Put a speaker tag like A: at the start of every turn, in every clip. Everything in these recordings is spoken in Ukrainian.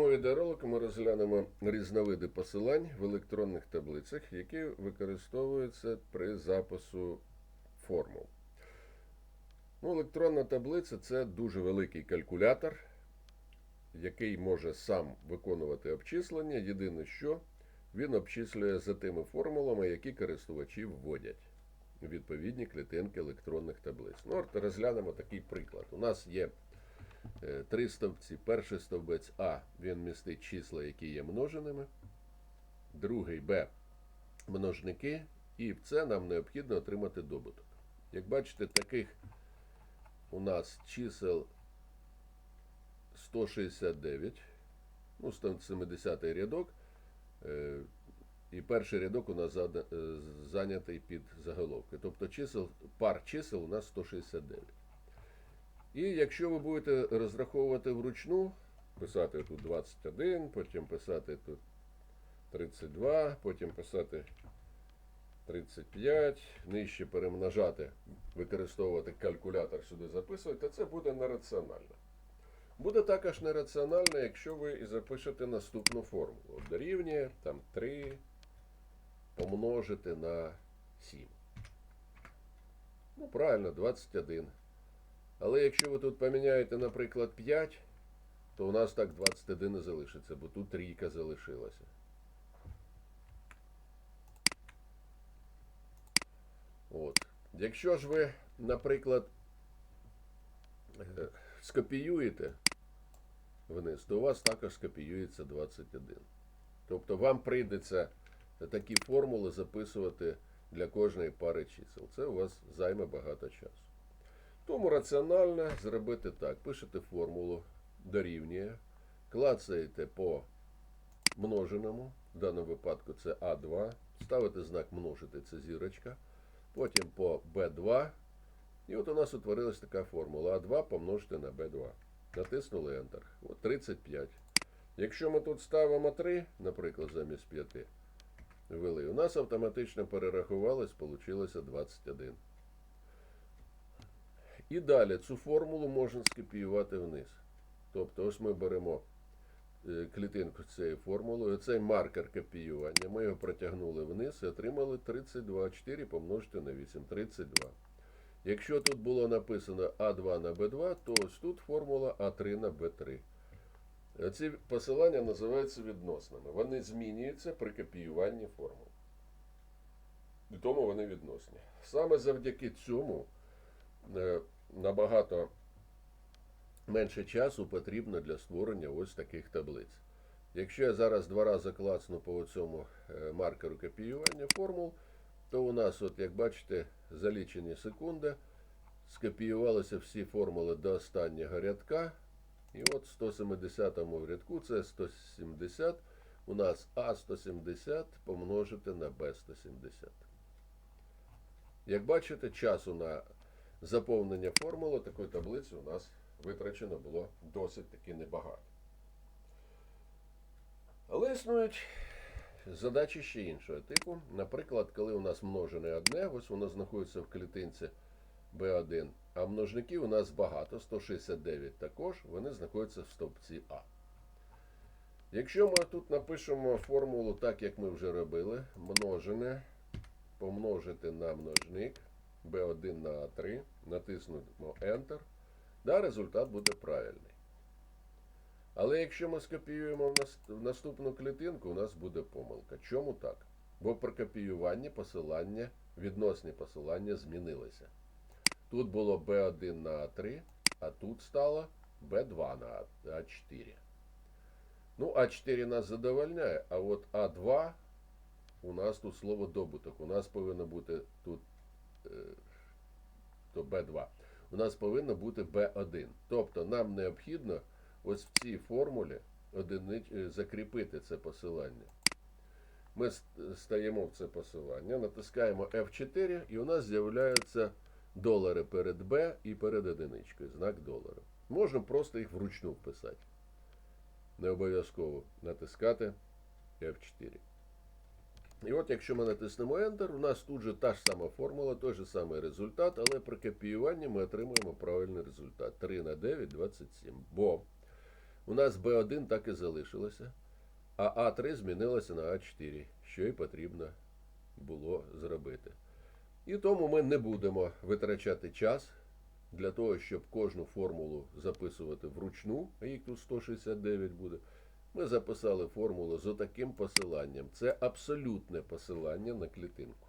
A: цьому відеоролику ми розглянемо різновиди посилань в електронних таблицях, які використовуються при запису формул. Ну, електронна таблиця це дуже великий калькулятор, який може сам виконувати обчислення. Єдине, що він обчислює за тими формулами, які користувачі вводять відповідні клітинки електронних таблиць. Ну, от розглянемо такий приклад. У нас є три стовпці. Перший стовбець А він містить числа, які є множеними. Другий Б множники. І в це нам необхідно отримати добуток. Як бачите, таких у нас чисел 169, ну, 170 рядок. Е, І перший рядок у нас е, зайнятий під заголовки. Тобто чисел, пар чисел у нас 169. І якщо ви будете розраховувати вручну, писати тут 21, потім писати тут 32, потім писати 35, нижче перемножати, використовувати калькулятор сюди записувати, то це буде нераціонально. Буде також нераціонально, якщо ви і запишете наступну формулу. Дорівнює там 3 помножити на 7. Ну, правильно, 21. Але якщо ви тут поміняєте, наприклад, 5, то у нас так 21 не залишиться, бо тут трійка залишилася. От. Якщо ж ви, наприклад, е, скопіюєте вниз, то у вас також скопіюється 21. Тобто вам прийдеться такі формули записувати для кожної пари чисел. Це у вас займе багато часу. Тому раціонально зробити так. Пишете формулу дорівнює, клацаєте по множеному, в даному випадку це А2, ставите знак множити, це зірочка, потім по Б2. І от у нас утворилась така формула А2 помножити на Б2. Натиснули Enter. От 35. Якщо ми тут ставимо 3, наприклад, замість 5, ввели, у нас автоматично перерахувалось, получилося 21. І далі цю формулу можна скопіювати вниз. Тобто, ось ми беремо е, клітинку з цією формулою, цей маркер копіювання, ми його протягнули вниз і отримали 32. 4 помножити на 8, 32. Якщо тут було написано А2 на Б2, то ось тут формула А3 на Б3. Ці посилання називаються відносними. Вони змінюються при копіюванні формул. І тому вони відносні. Саме завдяки цьому е, набагато менше часу потрібно для створення ось таких таблиць. Якщо я зараз два рази клацну по цьому е, маркеру копіювання формул, то у нас, от як бачите, за лічені секунди скопіювалися всі формули до останнього рядка. І от в 170 рядку це 170. У нас А170 помножити на Б170. Як бачите, часу на заповнення формули такої таблиці у нас витрачено було досить таки небагато. Але існують задачі ще іншого типу. Наприклад, коли у нас множене одне, ось воно знаходиться в клітинці B1, а множників у нас багато, 169 також, вони знаходяться в стовпці А. Якщо ми тут напишемо формулу так, як ми вже робили, множене помножити на множник B1 на A3, натиснемо Enter, да, результат буде правильний. Але якщо ми скопіюємо в наступну клітинку, у нас буде помилка. Чому так? Бо при копіюванні посилання, відносні посилання змінилися. Тут було B1 на А3, а тут стало B2 на А4. Ну, А4 нас задовольняє, а от А2 у нас тут слово добуток. У нас повинно бути тут то Б2. У нас повинно бути Б1. Тобто нам необхідно ось в цій формулі е, закріпити це посилання. Ми стаємо в це посилання, натискаємо F4 і у нас з'являються долари перед B і перед одиничкою, знак долара. Можемо просто їх вручну вписати. Не обов'язково натискати F4. І от якщо ми натиснемо Enter, у нас тут же та ж сама формула, той же самий результат, але при копіюванні ми отримуємо правильний результат. 3 на 9 27. Бо у нас B1 так і залишилося, а А3 змінилося на А4, що і потрібно було зробити. І тому ми не будемо витрачати час для того, щоб кожну формулу записувати вручну, а їх тут 169 буде. Ми записали формулу з отаким посиланням. Це абсолютне посилання на клітинку.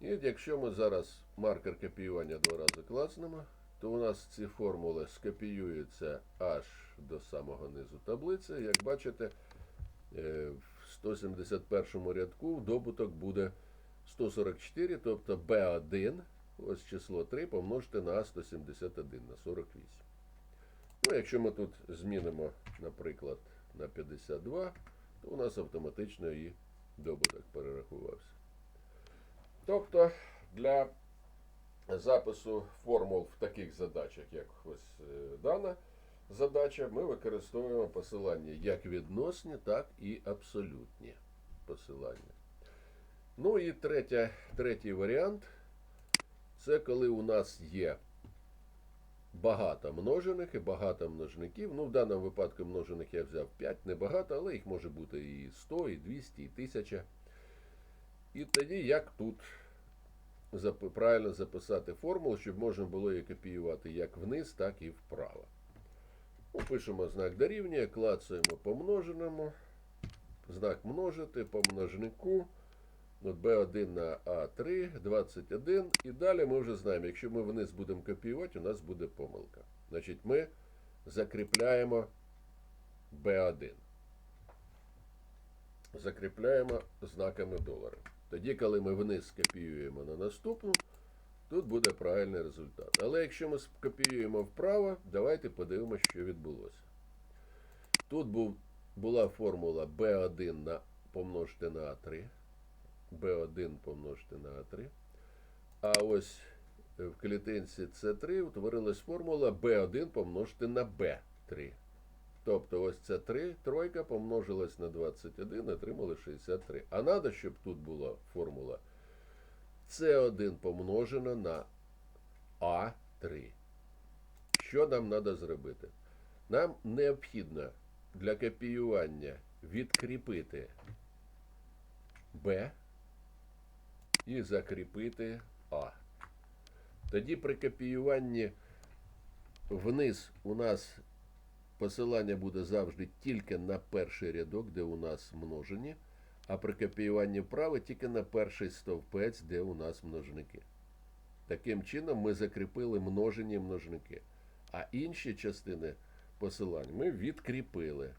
A: І якщо ми зараз маркер копіювання два рази класнемо, то у нас ці формули скопіюються аж до самого низу таблиці. Як бачите, е, в 171 рядку добуток буде 144, тобто B1, ось число 3 помножити на А171 на 48. Ну, якщо ми тут змінимо, наприклад, на 52, то у нас автоматично і добуток перерахувався. Тобто для запису формул в таких задачах, як ось е, дана задача, ми використовуємо посилання як відносні, так і абсолютні посилання. Ну і третя, третій варіант це коли у нас є багато множених і багато множників. Ну, в даному випадку множених я взяв 5, небагато, але їх може бути і 100, і 200, і 1000. І тоді як тут правильно записати формулу, щоб можна було її копіювати як вниз, так і вправо. Ну, пишемо знак дорівнює, клацаємо по множеному, знак множити по множнику. От B1 на A3, 21. І далі ми вже знаємо, якщо ми вниз будемо копіювати, у нас буде помилка. Значить, ми закріпляємо B1. Закріпляємо знаками долара. Тоді, коли ми вниз скопіюємо на наступну, тут буде правильний результат. Але якщо ми скопіюємо вправо, давайте подивимося, що відбулося. Тут був, була формула B1 на, помножити на А3. B1 помножити на А3. А ось в клітинці С3 утворилась формула B1 помножити на B3. Тобто ось це 3, тройка помножилась на 21, отримали 63. А треба, щоб тут була формула С1 помножено на А3. Що нам треба зробити? Нам необхідно для копіювання відкріпити Б і закріпити А. Тоді при копіюванні вниз у нас посилання буде завжди тільки на перший рядок, де у нас множені, а при копіюванні вправо тільки на перший стовпець, де у нас множники. Таким чином ми закріпили множені множники. А інші частини посилань ми відкріпили.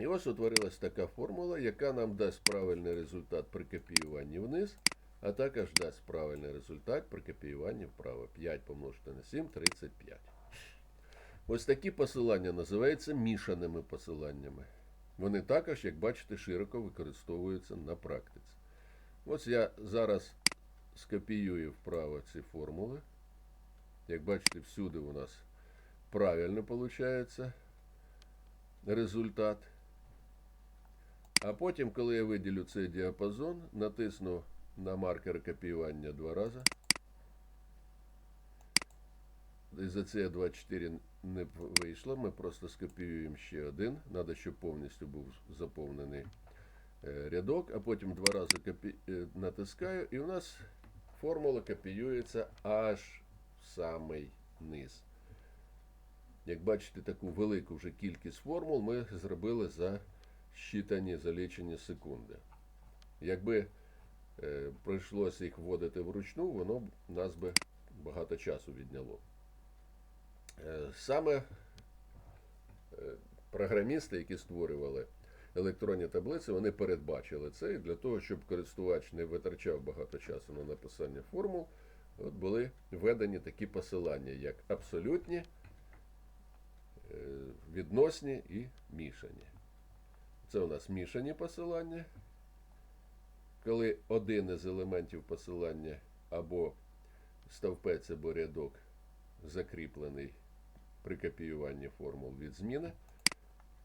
A: І ось утворилась така формула, яка нам дасть правильний результат при копіюванні вниз, а також дасть правильний результат при копіюванні вправо. 5 помножити на 7 35. Ось такі посилання називаються мішаними посиланнями. Вони також, як бачите, широко використовуються на практиці. Ось я зараз скопіюю вправо ці формули. Як бачите, всюди у нас правильно виходить результат. А потім, коли я виділю цей діапазон, натисну на маркер копіювання два рази. І за це 24 не вийшло. Ми просто скопіюємо ще один. Треба, щоб повністю був заповнений е, рядок, а потім два рази копі... е, натискаю, і у нас формула копіюється аж в самий низ. Як бачите, таку велику вже кількість формул ми зробили за щитані, за лічені секунди. Якби е, прийшлося їх вводити вручну, воно б нас би багато часу відняло. Е, Саме е, програмісти, які створювали електронні таблиці, вони передбачили це і для того, щоб користувач не витрачав багато часу на написання формул, от були введені такі посилання, як абсолютні, е, відносні і мішані. Це у нас мішані посилання. Коли один із елементів посилання або стовпець або рядок закріплений при копіюванні формул від зміни.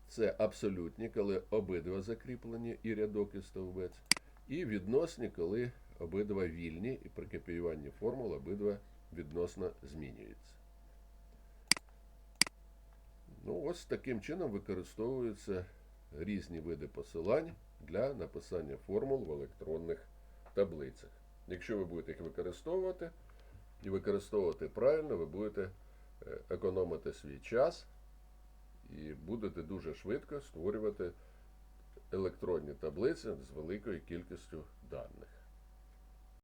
A: Це абсолютні, коли обидва закріплені і рядок і стовбець. І відносні, коли обидва вільні, і при копіюванні формул обидва відносно змінюються. Ну, ось таким чином використовуються різні види посилань для написання формул в електронних таблицях. Якщо ви будете їх використовувати і використовувати правильно, ви будете е, економити свій час і будете дуже швидко створювати електронні таблиці з великою кількістю даних.